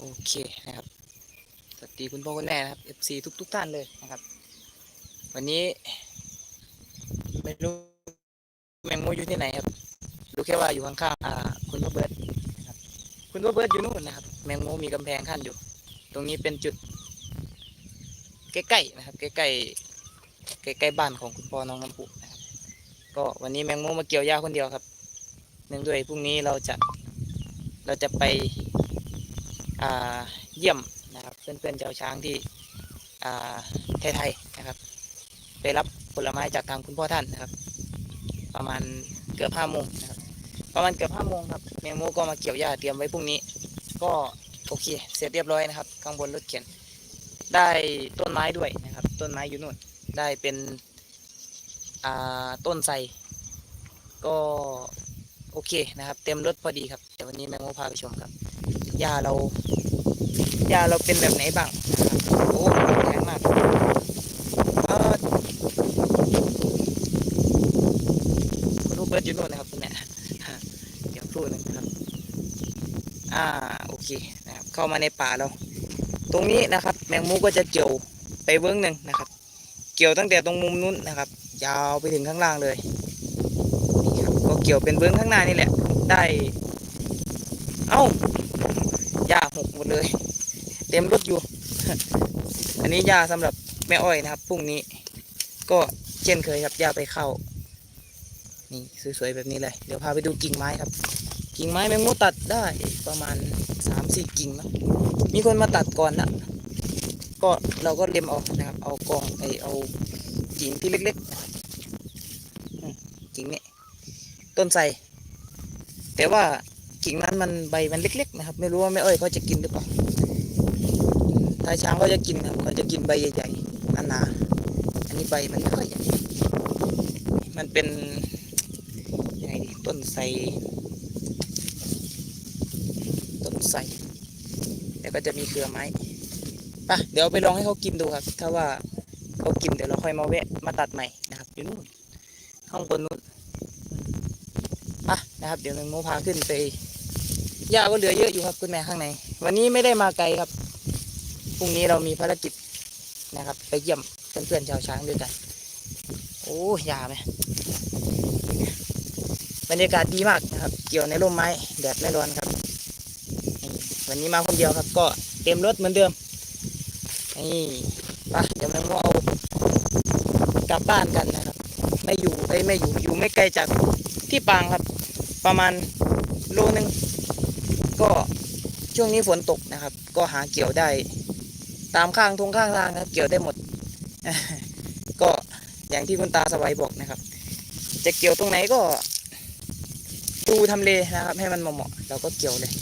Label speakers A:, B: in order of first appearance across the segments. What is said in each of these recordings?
A: โอเคนะครับ สวัสดีคุณพ่อคุณแม่นะครับ FC ทุกทุกท่านเลยนะครับ วันนี้ ไม่รู้แมงมุมอยู่ที่ไหนครับ รู้แค่ว่าอยู่ข้างๆอ่าคุณพ่อเบิร์ดนะครับ คุณพ่อเบิร์ดอยู่นู่นนะครับ แมงมุมมีกำแพงขั้นอยู่ ตรงนี้เป็นจุด ใกล้ๆนะครับ ใกล้ๆใกล้ๆบ้านของคุณพ่อน้องน้ำพุนะครับ ก็วันนี้แมงมุมมาเกี่ยวหญ้าคนเดียวครับ เนื่องด้วยพรุ่งนี้เราจะเราจะไป เยี่ยมนะครับเพื่อนๆเจ้าช้างที่ไทยๆนะครับ ไปรับผลไม้จากทางคุณพ่อท่านนะครับ ประมาณเกือบห้าโมงนะครับประมาณเกือบห้าโมงครับแมงโมก็มาเกี่ยวหญ้าเตรียมไว้พรุ่งนี้ ก็โอเคเสร็จเรียบร้อยนะครับ ข้างบนรถเข็นได้ต้นไม้ด้วยนะครับ ต้นไม้อยู่นู่นได้เป็นต้นไทรก็โอเคนะครับ เต็มรถพอดีครับเดี๋ยววันนี้แมงโมพาไปชมครับ หญ้าเรายาเราเป็นแบบไหนบ้างนะครับโอ้แข็งมากคุณรูปเบิร์ตอยู่โน่นนะครับคุณแม่ฮะเดี๋ยวครู่หนึงนะครับ อ่าโอเคนะครับ เข้ามาในป่าเรา ตรงนี้นะครับ แมงมุมก็จะเกี่ยวไปเบื้องหนึ่งนะครับ เกี่ยวตั้งแต่ตรงมุมนู้นนะครับ ยาวไปถึงข้างล่างเลยนี่ครับก็เกี่ยวเป็นเบื้องข้างหน้านี่แหละ ได้ เอ้า หญ้าหกหมดเลย เต็มรถอยู่ อันนี้ยาสำหรับแม่อ้อยนะครับพรุ่งนี้ ก็เช่นเคยครับยาไปเข้า นี่สวยๆแบบนี้เลย เดี๋ยวพาไปดูกิ่งไม้ครับ กิ่งไม้แมงมุมตัดได้ประมาณสามสี่กิ่งนะมีคนมาตัดก่อนละก็เราก็เล็มออกนะครับ เอากองไอเอากิ่งที่เล็กๆกิ่งนี้ต้นไทรแต่ว่า กิ่งนั้นมันใบมันเล็ก ๆ นะครับ ไม่รู้ว่าแม่อ้อยเขาจะกินหรือเปล่าถ้าช้างเขาจะกินครับเขาจะกินใบใหญ่ๆหนาๆอันนี้ใบมันไม่ค่อยใหญ่มันเป็นยังไงดีต้นไทรต้นไทรแล้วก็จะมีเครือไม้ไปะเดี๋ยวไปลองให้เขากินดูครับ ถ้าว่าเขากินเดี๋ยวเราค่อยมาแวะมาตัดใหม่นะครับอยู่นู่นข้างบนนู้นไปะนะครับ เดี๋ยวนึงโมพาขึ้นไป หญ้าก็เหลือเยอะอยู่ครับคุณแม่ข้างใน วันนี้ไม่ได้มาไกลครับพรุ่งนี้เรามีภารกิจนะครับ ไปเยี่ยมเพื่อนๆชาวช้างด้วยกัน โอ้ยาไหมบรรยากาศดีมากนะครับ เกี่ยวในร่มไม้แดดไม่ร้อนครับ วันนี้มาคนเดียวครับ ก็เต็มรถเหมือนเดิมนี่ไปเดี๋ยวแมงโมเอากลับบ้านกันนะครับ ไม่อยู่ไอ้ไม่อยู่อยู่ไม่ไกลจากที่ปางครับ ประมาณโลนึง ก็ช่วงนี้ฝนตกนะครับ ก็หาเกี่ยวได้ ตามข้างทงข้างทางนะครับเกี่ยวได้หมด ก็อย่างที่คุณตาสวัยบอกนะครับ จะเกี่ยวตรงไหนก็ดูทำเลนะครับ ให้มันเหมาะๆเราก็เกี่ยวเลย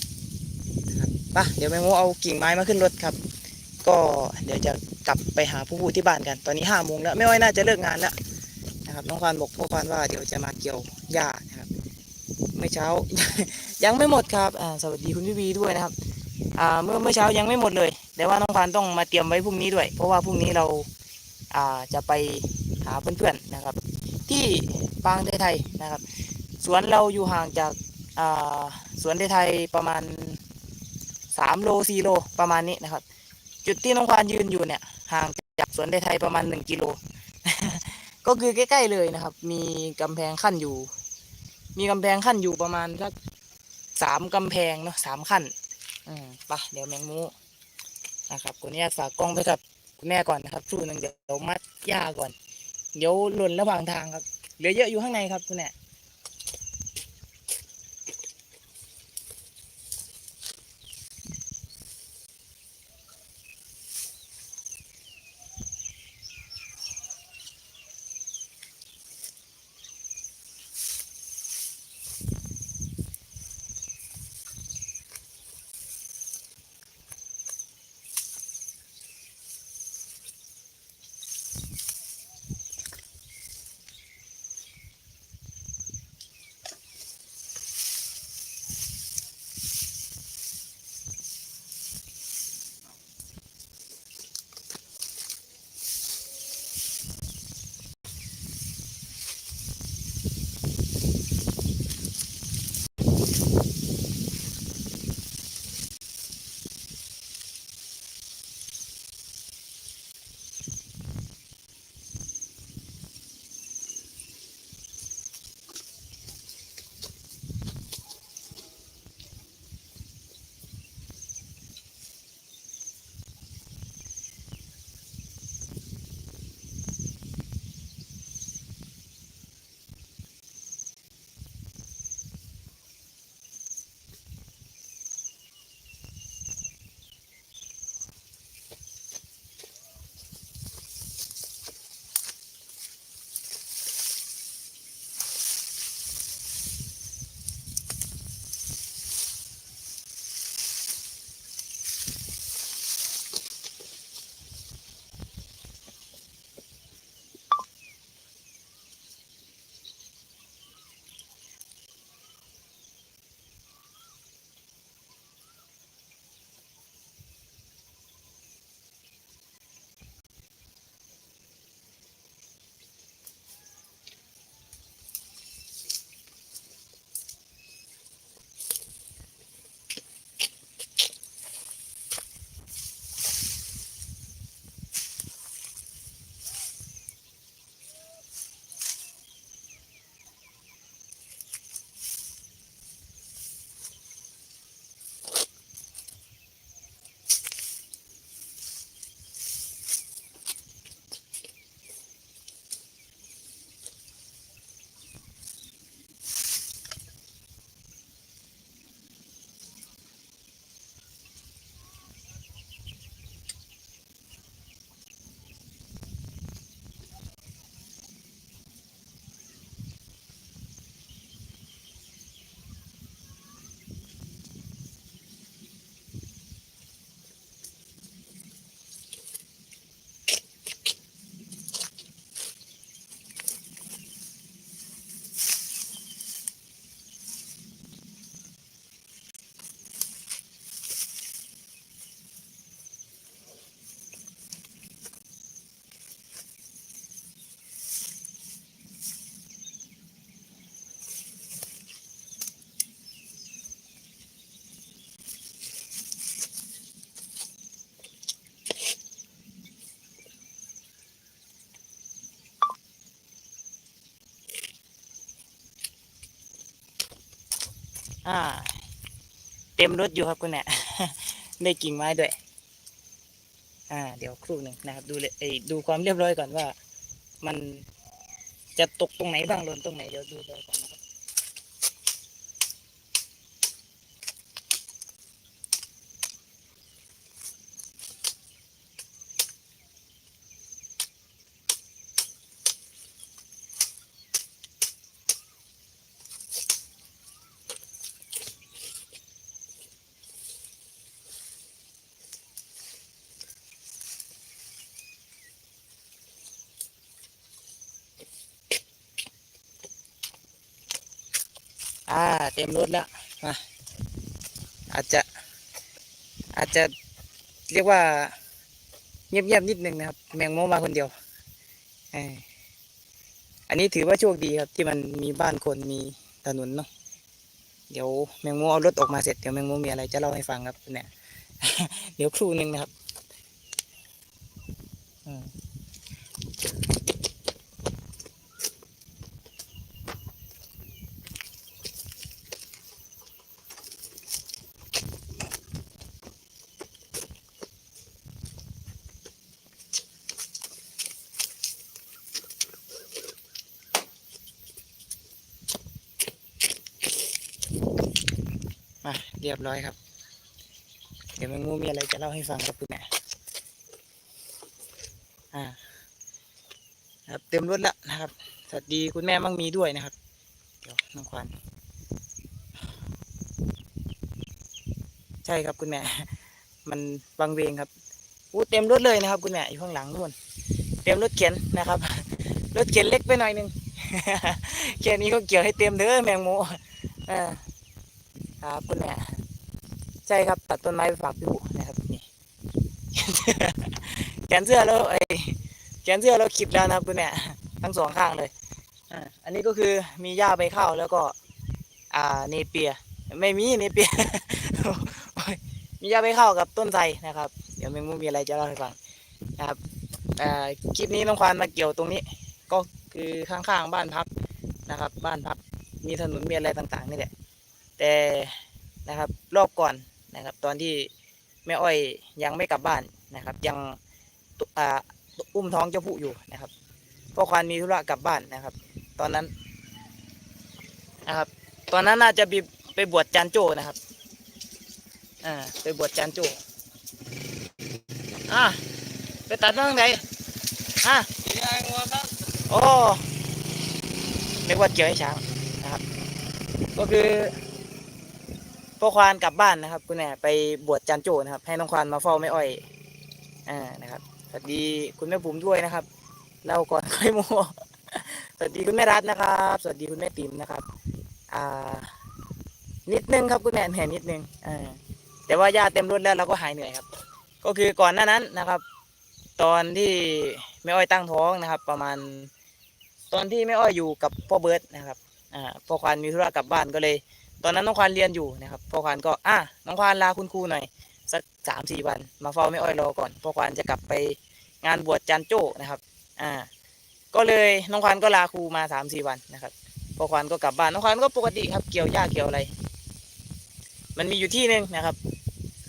A: นะครับไปะเดี๋ยวแมงโมเอากิ่งไม้มาขึ้นรถครับ ก็เดี๋ยวจะกลับไปหาผู้พูดที่บ้านกัน ตอนนี้ห้าโมงแล้วไม่ว่าน่าจะเลิกงานแล้วนะครับน้องควานบอกพ่อควานว่าเดี๋ยวจะมาเกี่ยวหญ้า นะครับเมื่อเช้า ยังไม่หมดครับสวัสดีคุณพี่วีด้วยนะครับเมื่อเมื่อเช้ายังไม่หมดเลย แต่ว่าน้องพานต้องมาเตรียมไว้พรุ่งนี้ด้วย เพราะว่าพรุ่งนี้เราจะไปหาเพื่อนๆนะครับ ที่ปางไทยนะครับ สวนเราอยู่ห่างจากสวนไทยประมาณสามโลสี่โลประมาณนี้นะครับ จุดที่น้องพานยืนอยู่เนี่ยห่างจากสวนไทยประมาณหนึ่งกิโลก็คือใกล้ ๆ เลยนะครับ มีกำแพงขั้นอยู่ มีกำแพงขั้นอยู่ประมาณสักสามกำแพงเนาะสามขั้น อืมไปะเดี๋ยวแมงมูนะครับคุณแม่ฝากกล้องไปกับคุณแม่ก่อนนะครับครู่หนึ่งเดี๋ยวมัดหญ้าก่อน เดี๋ยวหล่นระหว่างทางครับเหลือเยอะอยู่ข้างในครับคุณแม่ อ่า เต็มรถอยู่ครับคุณแม่ได้กิ่งไม้ด้วย อ่า เดี๋ยวครู่หนึ่งนะครับ ดูเลยเอ้ยดูความเรียบร้อยก่อนว่า มันจะตกตรงไหนบ้างหล่นตรงไหนเดี๋ยวดูเลยก่อน เต็มรถแล้วมาอาจจะ อาจจะเรียกว่า เงียบๆนิดนึงนะครับ แมงโมมาคนเดียวเอออันนี้ถือว่าโชคดีครับ ที่มันมีบ้านคนมีถนนเนาะเดี๋ยวแมงโมเอารถออกมาเสร็จเดี๋ยวแมงโมมีอะไรจะเล่าให้ฟังครับเนี่ย เดี๋ยวครู่หนึ่งนะครับ มาเรียบร้อยครับ เดี๋ยวแมงมุมมีอะไรจะเล่าให้ฟังครับคุณแม่อ่าครับเต็มรถแล้วนะครับ สวัสดีคุณแม่มั่งมีด้วยนะครับ เดี๋ยวน้องควันใช่ครับคุณแม่ มันบางเวงครับอู้เต็มรถเลยนะครับ คุณแม่อยู่ข้างหลังนู่น เต็มรถเข็นนะครับ รถเข็นเล็กไปหน่อยนึงแค่นี้ก็เกี่ยวให้เต็มเด้อแมงโมอ่า ครับคุณแม่ใช่ครับ ตัดต้นไม้ไปฝากพี่บุนะครับนี่แขนเสื้อแล้วไอ้แขนเสื้อเราขีดแล้วนะครับคุณแม่ทั้งสองข้างเลยอันนี้ก็คือมีหญ้าใบข้าวแล้วก็ อ่าเนเปีย ไม่มีเนเปียมีหญ้าใบข้าวกับต้นไทรนะครับ เดี๋ยวแมงมุมมีอะไรจะเล่าให้ฟังนะครับอ่าคลิปนี้น้องควานมาเกี่ยวตรงนี้ ก็คือข้างๆบ้านพักนะครับ บ้านพักมีถนนมีอะไรต่างๆนี่แหละ แต่นะครับรอบก่อนนะครับ ตอนที่แม่อ้อยยังไม่กลับบ้านนะครับ ยังอุ้มท้องเจ้าผู้อยู่นะครับพ่อควานมีธุระกลับบ้านนะครับ ตอนนั้นนะครับ ตอนนั้นน่าจะไปไปบวชจานโจ้นะครับอ่าไปบวชจานโจ้อะไปตัดมาทางไหนอะโอ้เรียกว่าเกี่ยวให้ช้างนะครับ ก็คือ พ่อควานกลับบ้านนะครับ คุณแม่ไปบวชจันโจนะครับ ให้น้องควานมาเฝ้าแม่อ้อยอ่านะครับสวัสดีคุณแม่บุ๋มด้วยนะครับเล่าก่อนค่อยโมสวัสดีคุณแม่รัตนะครับ สวัสดีคุณแม่ติ๋มนะครับ อ่า นิดนึงครับคุณแม่เหน่นิดนึงอ่าแต่ว่าญาติเต็มรถแล้วเราก็หายเหนื่อยครับ ก็คือก่อนหน้านั้นนะครับ ตอนที่แม่อ้อยตั้งท้องนะครับ ประมาณ ตอนที่แม่อ้อยอยู่กับพ่อเบิร์ตนะครับ อ่าพ่อควานมีธุระกลับบ้านก็เลย ตอนนั้นน้องควานเรียนอยู่นะครับพ่อควานก็อะน้องควานลาคุณครูหน่อยสักสามสี่วันมาเฝ้าแม่อ้อยรอก่อนพ่อควานจะกลับไปงานบวชจันโจ้นะครับ อ่า ก็เลยน้องควานก็ลาครูมาสามสี่วันนะครับพ่อควานก็กลับบ้านน้องควานก็ปกติครับเกี่ยวหญ้าเกี่ยวอะไร มันมีอยู่ที่หนึ่งนะครับ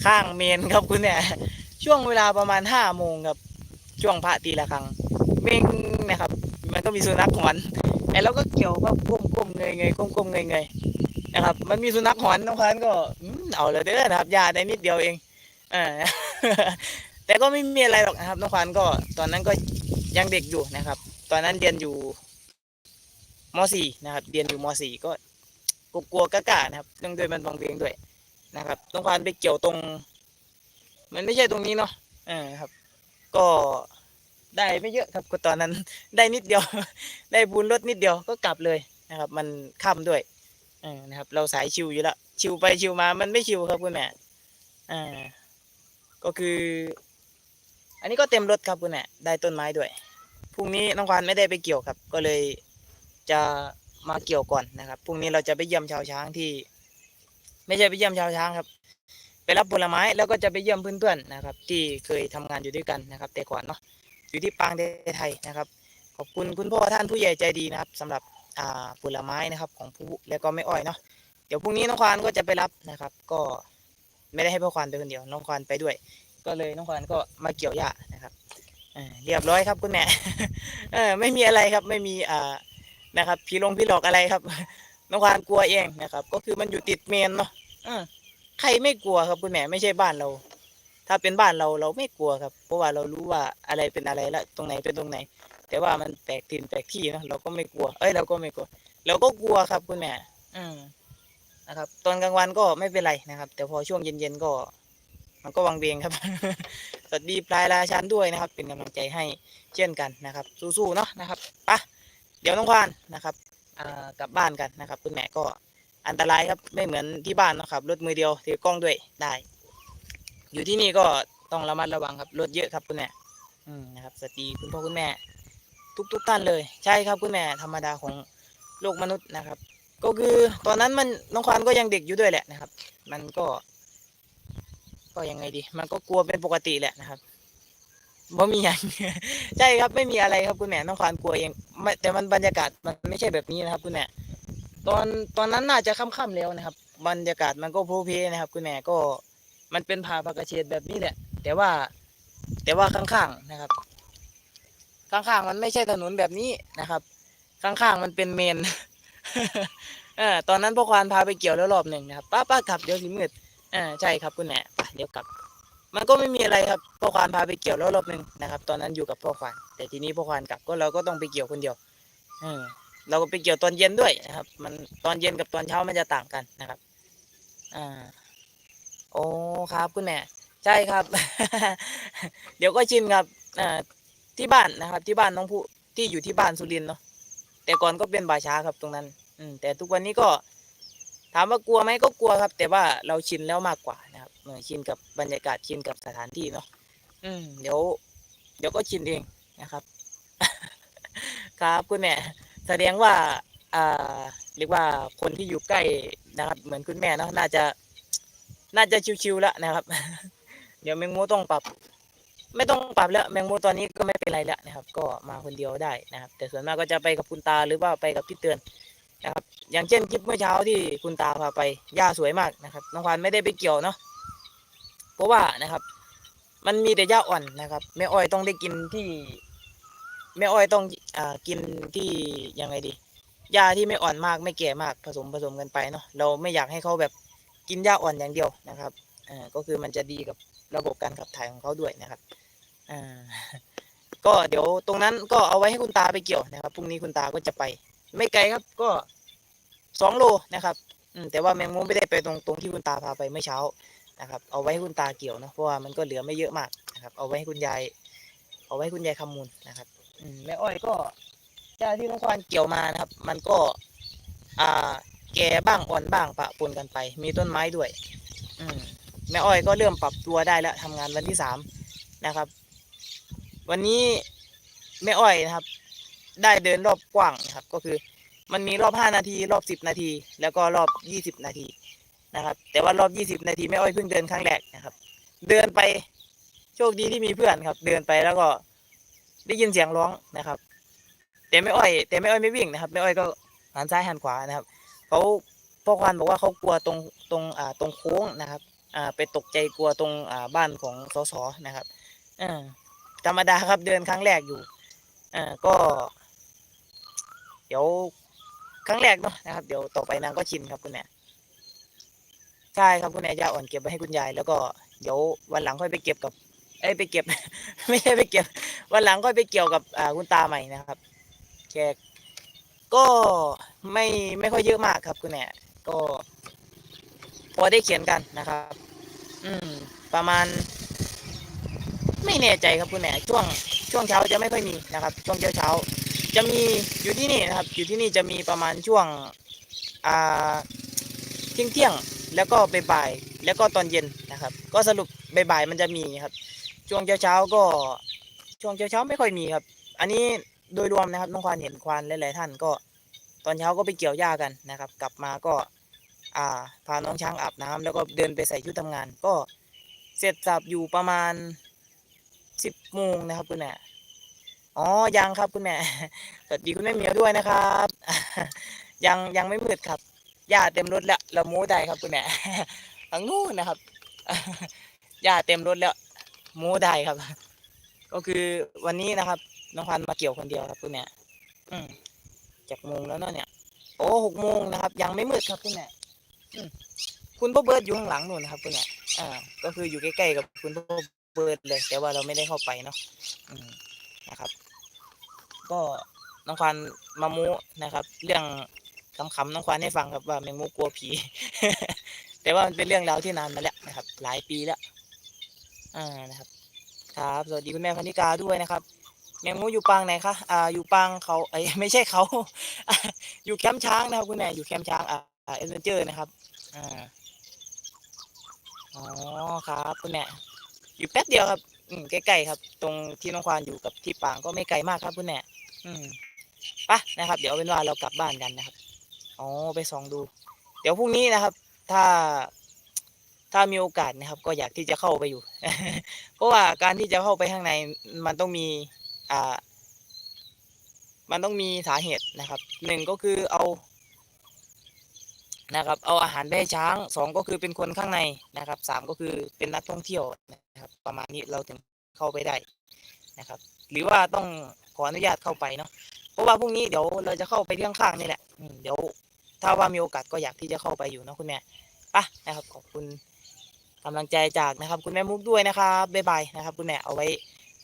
A: ข้างเมนครับคุณเนี่ยช่วงเวลาประมาณห้าโมงครับช่วงพระตีละครังเม่งนะครับ มันก็มีสุนัขของมันไอ้เราก็เกี่ยวก็ก้มๆเงยเงยๆก้มๆเงยเงยๆ นะครับ มันมีสุนัขหอนน้องพันก็เอาเลยเด้อนะครับยาได้นิดเดียวเองอ่าแต่ก็ไม่มีอะไรหรอกนะครับน้องพันก็ตอนนั้นก็ยังเด็กอยู่นะครับ ตอนนั้นเรียนอยู่ม .4 นะครับ เรียนอยู่ม .4 ก็กลัวๆกล้าๆนะครับเรื่องด้วยมันบางเพลงด้วยนะครับน้องพันไปเกี่ยวตรง มันไม่ใช่ตรงนี้เนาะเออครับ ก็ได้ไม่เยอะครับก็ตอนนั้นได้นิดเดียว ได้บุญรถนิดเดียวก็กลับเลยนะครับ มันค่ำด้วย เออนะครับ เราสายชิวอยู่แล้วชิวไปชิวมามันไม่ชิวครับคุณแม่อ่าก็คือ อันนี้ก็เต็มรถครับคุณแม่ได้ต้นไม้ด้วยพรุ่งนี้น้องควานไม่ได้ไปเกี่ยวครับ ก็เลยจะมาเกี่ยวก่อนนะครับพรุ่งนี้เราจะไปเยี่ยมชาวช้างที่ ไม่ใช่ไปเยี่ยมชาวช้างครับ ไปรับผลไม้แล้วก็จะไปเยี่ยมเพื่อนๆนะครับ ที่เคยทำงานอยู่ด้วยกันนะครับ แต่ก่อนเนาะอยู่ที่ปางไทยนะครับ ขอบคุณคุณพ่อท่านผู้ใหญ่ใจดีนะครับสำหรับ อ่าผลไม้นะครับของผู้และก็ไม่อ้อยเนาะเดี๋ยวพรุ่งนี้น้องควานก็จะไปรับนะครับ ก็ไม่ได้ให้พ่อควานไปคนเดียวน้องควานไปด้วย ก็เลยน้องควานก็มาเกี่ยวหญ้านะครับเรียบร้อยครับคุณแม่เออไม่มีอะไรครับไม่มีอ่านะครับผีลงผีหลอกอะไรครับ น้องควานกลัวเองนะครับ ก็คือมันอยู่ติดเมนเนาะใครไม่กลัวครับคุณแม่ไม่ใช่บ้านเรา ถ้าเป็นบ้านเราเราไม่กลัวครับ เพราะว่าเรารู้ว่าอะไรเป็นอะไรและตรงไหนเป็นตรงไหน แต่ว่ามันแปลกถิ่นแปลกที่เนอะเราก็ไม่กลัว เอ้ยเราก็ไม่กลัวเราก็กลัวครับคุณแม่ อืมนะครับ ตอนกลางวันก็ไม่เป็นไรนะครับ แต่พอช่วงเย็นๆก็ มันก็วังเวงครับ สวัสดีปลายราชันด้วยนะครับ เป็นกำลังใจให้เช่นกันนะครับ สู้ๆเนาะนะครับปะเดี๋ยวน้องควานนะครับอ่ากลับบ้านกันนะครับ คุณแม่ก็อันตรายครับไม่เหมือนที่บ้านนะครับรถมือเดียวถือกล้องด้วยได้ อยู่ที่นี่ก็ต้องระมัดระวังครับรถเยอะครับคุณแม่อืมนะครับสวัสดีคุณพ่อคุณแม่ ทุกๆท่านเลย ใช่ครับคุณแม่ธรรมดาของโลกมนุษย์นะครับ ก็คือตอนนั้นมันน้องควานก็ยังเด็กอยู่ด้วยแหละนะครับ มันก็ ก็ยังไงดี มันก็กลัวเป็นปกติแหละนะครับบ่มีอย่างใช่ครับไม่มีอะไรครับคุณแม่น้องควานกลัวเองไม่แต่มันบรรยากาศมันไม่ใช่แบบนี้นะครับ คุณแม่ตอนตอนนั้นน่าจะค่ำๆแล้วนะครับ บรรยากาศมันก็โพเพนะครับ คุณแม่ก็มันเป็นผาปากระเฉดแบบนี้แหละ แต่ว่าแต่ว่าข้างๆนะครับ ข้างๆมันไม่ใช่ถนนแบบนี้นะครับ ข้างๆมันเป็นเมนเออตอนนั้นพ่อควานพาไปเกี่ยวแล้วรอบหนึ่งนะครับป้าป้ากลับเดี๋ยวสิมืดอ่าใช่ครับคุณแม่เดี๋ยวกลับ มันก็ไม่มีอะไรครับพ่อควานพาไปเกี่ยวแล้วรอบหนึ่งนะครับ ตอนนั้นอยู่กับพ่อควาน แต่ทีนี้พ่อควานกลับก็เราก็ต้องไปเกี่ยวคนเดียวเออเราก็ไปเกี่ยวตอนเย็นด้วยนะครับ มันตอนเย็นกับตอนเช้ามันจะต่างกันนะครับอ่าโอ้ครับคุณแม่ใช่ครับ เดี๋ยวก็ชินครับอ่า ที่บ้านนะครับ ที่บ้านน้องผู้ที่อยู่ที่บ้านสุรินเนาะแต่ก่อนก็เป็นบาช้าครับตรงนั้น อืม แต่ทุกวันนี้ก็ถามว่ากลัวไหมก็กลัวครับ แต่ว่าเราชินแล้วมากกว่านะครับชินกับบรรยากาศชินกับสถานที่เนาะอืม เดี๋ยว เดี๋ยวก็ชินเองนะครับ ครับคุณแม่แสดงว่าอ่าเรียกว่าคนที่อยู่ใกล้นะครับ เหมือนคุณแม่เนาะน่าจะ น่าจะชิวๆแล้วนะครับ เดี๋ยวแมงมุมต้องปรับ ไม่ต้องปรับแล้วแมงมุมตอนนี้ก็ไม่เป็นไรแล้วนะครับ ก็มาคนเดียวได้นะครับ แต่ส่วนมากก็จะไปกับคุณตาหรือว่าไปกับพี่เตือนนะครับ อย่างเช่นคลิปเมื่อเช้าที่คุณตาพาไปหญ้าสวยมากนะครับน้องควานไม่ได้ไปเกี่ยวเนาะเพราะว่านะครับ มันมีแต่หญ้าอ่อนนะครับแม่อ้อยต้องได้กินที่แม่อ้อยต้องอ่ากินที่ยังไงดีหญ้าที่ไม่อ่อนมากไม่แก่มากผสมผสมกันไปเนาะเราไม่อยากให้เขาแบบกินหญ้าอ่อนอย่างเดียวนะครับอ่าก็คือมันจะดีกับระบบการขับถ่ายของเขาด้วยนะครับ อ่าก็เดี๋ยวตรงนั้นก็เอาไว้ให้คุณตาไปเกี่ยวนะครับพรุ่งนี้คุณตาก็จะไป ไม่ไกลครับก็สองโลนะครับอืมแต่ว่าแมงมุมไม่ได้ไปตรงตรงที่คุณตาพาไปเมื่อเช้านะครับ เอาไว้ให้คุณตาเกี่ยวเนะเพราะว่ามันก็เหลือไม่เยอะมากนะครับ เอาไว้ให้คุณยาย เอาไว้ให้คุณยายคำมูลนะครับอืมแม่อ้อยก็หญ้าที่น้องควานเกี่ยวมานะครับ มันก็ อ่า แก่บ้างอ่อนบ้างปะปนกันไป มีต้นไม้ด้วย อืมแม่อ้อยก็เริ่มปรับตัวได้แล้วทำงานวันที่สามนะครับ วันนี้แม่อ้อยนะครับ ได้เดินรอบกว้างนะครับ ก็คือ มันมีรอบ5นาที รอบ10นาที แล้วก็รอบ20นาทีนะครับ แต่ว่ารอบ20นาทีแม่อ้อยเพิ่งเดินครั้งแรกนะครับ เดินไปโชคดีที่มีเพื่อนครับ เดินไปแล้วก็ได้ยินเสียงร้องนะครับ แต่แม่อ้อย แต่แม่อ้อยไม่วิ่งนะครับแม่อ้อยก็หันซ้ายหันขวานะครับเขาพ่อควานบอกว่าเขากลัวตรงตรงอ่าตรงโค้งนะครับ อ่าไปตกใจกลัวตรงอ่าบ้านของสสนะครับอ่า ธรรมดาครับเดินครั้งแรกอยู่อ่าก็ เดี๋ยวครั้งแรกเนาะนะครับ เดี๋ยวต่อไปนางก็ชินครับคุณแม่ใช่ครับคุณแม่จะอ่อนเก็บไว้ให้คุณยาย แล้วก็เดี๋ยววันหลังค่อยไปเก็บกับเอ้ไปเก็บ ไม่ใช่ไปเก็บ วันหลังค่อยไปเกี่ยวกับอ่าคุณตาใหม่นะครับแกก็ไม่ไม่ค่อยเยอะมากครับคุณแม่ก็พอได้เขียนกันนะครับ อืม ประมาณ ไม่แน่ใจครับคุณแม่ช่วงช่วงเช้าจะไม่ค่อยมีนะครับ ช่วงเช้าเช้าจะมีอยู่ที่นี่นะครับ อยู่ที่นี่จะมีประมาณช่วงอ่าเที่ยงเที่ยงแล้วก็บ่ายๆแล้วก็ตอนเย็นนะครับ ก็สรุปบ่ายๆมันจะมีครับ ช่วงเช้าเช้าก็ช่วงเช้าเช้าไม่ค่อยมีครับ อันนี้โดยรวมนะครับน้องควานเห็นควานหลายๆท่านก็ ตอนเช้าก็ไปเกี่ยวหญ้ากันนะครับ กลับมาก็อ่าพาน้องช้างอาบน้ำแล้วก็เดินไปใส่ชุดทำงาน ก็เสร็จสับอยู่ประมาณ สิบโมงนะครับคุณแม่อ๋อยังครับคุณแม่สวัสดีคุณแม่เหมียวด้วยนะครับ ยังยังไม่มืดครับหญ้าเต็มรถแล้วเราโมูได้ครับคุณแม่ทางนู้นนะครับหญ้าเต็มรถแล้วโมูได้ครับ ก็คือวันนี้นะครับน้องพันมาเกี่ยวคนเดียวครับคุณแม่อืมจากโมงแล้วเนาะเนี่ย โอ้หกโมงนะครับ ยังไม่มืดครับคุณแม่คุณพ่อเบิร์ดอยู่ข้างหลังนู่นนะครับคุณแม่อ่าก็คืออยู่ใกล้ๆกับคุณพ่อ เบิดเลย แต่ว่าเราไม่ได้เข้าไปเนาะนะครับ ก็น้องควานมามูนะครับ เรื่องคำๆน้องควานให้ฟังครับว่าแมงมุมกลัวผี แต่ว่ามันเป็นเรื่องราวที่นานมาแล้วนะครับ หลายปีแล้ว อ่านะครับ ครับสวัสดีคุณแม่พนิกาด้วยนะครับแมงมุมอยู่ปางไหนคะ อ่า อยู่ปางเขาไอ้ยไม่ใช่เขา อยู่แคมป์ช้างนะครับคุณแม่อยู่แคมป์ช้าง อ่าเอเวนเจอร์นะครับ อ่า อ๋อ ครับคุณแม่ อยู่แป๊บเดียวครับ อืมใกล้ๆครับ ตรงที่น้องควานอยู่กับที่ปางก็ไม่ไกลมากครับคุณแม่อืมไปะนะครับ เดี๋ยวเอาเป็นว่าเรากลับบ้านกันนะครับอ๋อไปส่องดู เดี๋ยวพรุ่งนี้นะครับ ถ้าถ้ามีโอกาสนะครับ ก็อยากที่จะเข้าไปอยู่ เพราะว่าการที่จะเข้าไปข้างในมันต้องมีอ่า มันต้องมีสาเหตุนะครับหนึ่งก็คือเอา นะครับ เอาอาหารไปให้ช้างสองก็คือเป็นคนข้างในนะครับสามก็คือเป็นนักท่องเที่ยวนะครับ ประมาณนี้เราถึงเข้าไปได้นะครับ หรือว่าต้องขออนุญาตเข้าไปเนาะเพราะว่าพรุ่งนี้เดี๋ยวเราจะเข้าไปที่ข้างนี่แหละเดี๋ยวถ้าว่ามีโอกาสก็อยากที่จะเข้าไปอยู่นะคุณแม่ไปะนะครับขอบคุณกำลังใจจากนะครับ คุณแม่มุกด้วยนะครับบ๊ายบายนะครับ คุณแม่เอาไว้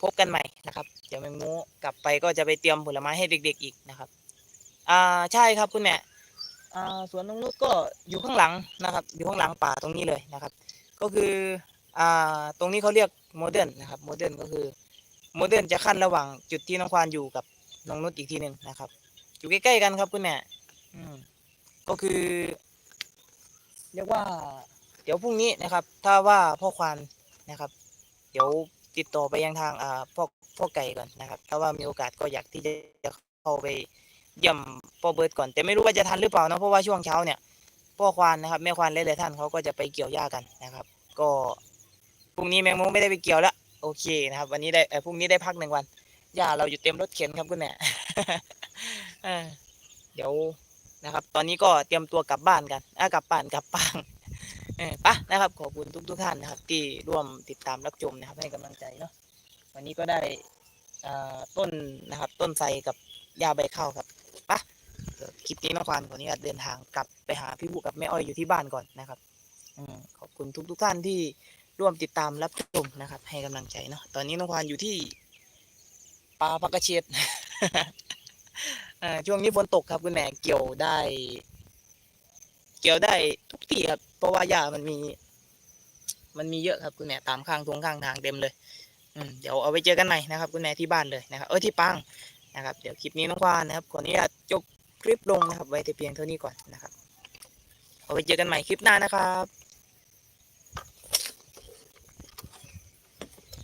A: พบกันใหม่นะครับ เดี๋ยวแมงมุกกลับไปก็จะไปเตรียมผลไม้ให้เด็ก ๆ อีกนะครับ อ่าใช่ครับคุณแม่ สวนนงนุชก็อยู่ข้างหลังนะครับ อยู่ข้างหลังป่าตรงนี้เลยนะครับ ก็คืออ่าตรงนี้เขาเรียกโมเดิร์นนะครับโมเดิร์นก็คือโมเดิร์นจะขั้นระหว่างจุดที่น้องควานอยู่กับน้องนุชอีกทีหนึ่งนะครับ อยู่ใกล้ๆกันครับคุณแม่ก็คือ เรียกว่า เดี๋ยวพรุ่งนี้นะครับ ถ้าว่าพ่อควานนะครับ เดี๋ยวติดต่อไปยังทางอ่าพ่อพ่อไก่ก่อนนะครับ ถ้าว่ามีโอกาสก็อยากที่จะเข้าไป เยี่ยมพ่อเบิร์ดก่อน แต่ไม่รู้ว่าจะทันหรือเปล่านะเพราะว่าช่วงเช้าเนี่ยพ่อควานนะครับแม่ควานหลายๆท่านเขาก็จะไปเกี่ยวหญ้ากันนะครับ ก็พรุ่งนี้แมงมุมไม่ได้ไปเกี่ยวแล้วโอเคนะครับ วันนี้ได้เออพรุ่งนี้ได้พักหนึ่งวันหญ้าเราอยู่เต็มรถเข็นครับคุณแม่เดี๋ยวนะครับ ตอนนี้ก็เตรียมตัวกลับบ้านกันอะกลับบ้านกลับปางปะนะครับ ขอบคุณทุกทุกท่านนะครับ ที่ร่วมติดตามรับชมนะครับ ให้กำลังใจเนาะวันนี้ก็ได้อ่าต้นนะครับ ต้นไทรกับยาใบข้าวครับ คลิปนี้น้องควานขออนุญาตเดินทางกลับไปหาพี่บุกับแม่อ้อยอยู่ที่บ้านก่อนนะครับอขอบคุณทุกทุกๆท่านที่ร่วมติดตามรับชมนะครับ ให้กำลังใจเนาะตอนนี้น้องควานอยู่ที่ป่าพักระเชียดช่วงนี้ฝนตกครับคุณแม่เกี่ยวได้ เกี่ยวได้ทุกที่ครับเพราะว่าหญ้ามันมี มันมีเยอะครับคุณแม่ตามข้างทวงข้างทางเต็มเลย อืมเดี๋ยวเอาไว้เจอกันใหม่นะครับ คุณแม่ที่บ้านเลยนะครับ เออที่ปังนะครับ เดี๋ยวคลิปนี้น้องควานนะครับขออนุญาตจบ คลิปลงนะครับ ไว้แต่เพียงเท่านี้ก่อนนะครับเอาไว้เจอกันใหม่คลิปหน้านะครับ